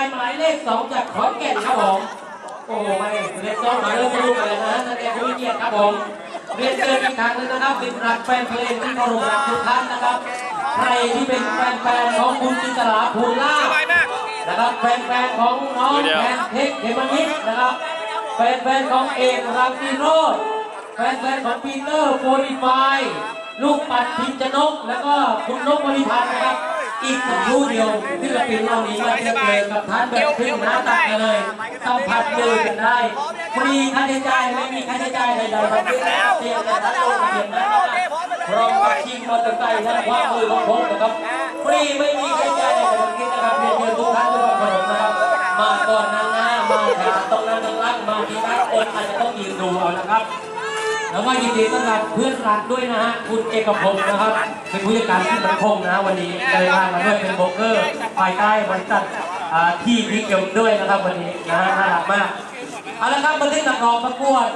ายหมายเลขสองจากขอนแก่นครับผม โอ้โหไม่เลขสองมาเริ่มรู้กันเลยนะนักเรียนผู้มีเกียรติครับผมเรียนเชิญอีกครั้งนึงนะครับเป็นรักแฟนเพลงที่เคารพรักทุกท่านนะครับ ใครที่เป็นแฟนๆของคุณจินตลาภูลาภนะครับแฟนๆของน้องแพนเทคเขมนิดนะครับแฟนๆของเอกรังสีโรดแฟนๆของปีเตอร์โฟลิฟายลูกปัดพิมจนก แล้วก็คุณนกบริพันธ์นะครับ อีกสักครู่เดียวศิลปินเรานี้มาเจอเจอกับท่านแบบขึ้นหน้าตักกันเลยสัมผัสมือกันได้ฟรีค่าใช้จ่ายไม่มีค่าใช้จ่ายใดๆครับเพียงแต่ท่านลงทะเบียนนะครับพร้อมกับชิงมอเตอร์ไซค์และความมือของผมนะครับฟรีไม่มีค่าใช้จ่ายใดๆทั้งสิ้นนะครับเรียนเชิญทุกท่านด้วยความเคารพนะครับมาก่อนนั่งหน้ามาขาตรงนั้นตรงล่างมาทีละคนอาจจะต้องยืนดูเอานะครับ แล้วก็ยินดีต้อนรับเพื่อนรักด้วยนะฮะคุณเอกพงศ์นะครับ เป็นผู้จัดการที่มั่นคงนะวันนี้เดินทางมาด้วยเป็นโบรกเกอร์ภายใต้บริษัทที่พิเกลด้วยนะครับวันนี้นะฮะน่ารักมากเอาละครับมาที่นักร้องประกวด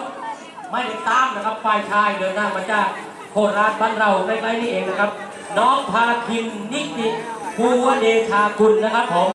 ไม่ได้ตามนะครับฝ่ายชายเดินทามาจากโคราชบ้านเราใกล้ๆนี่เองนะครับ น้องพาคินนิติภูวเดชาคุณนะครับผม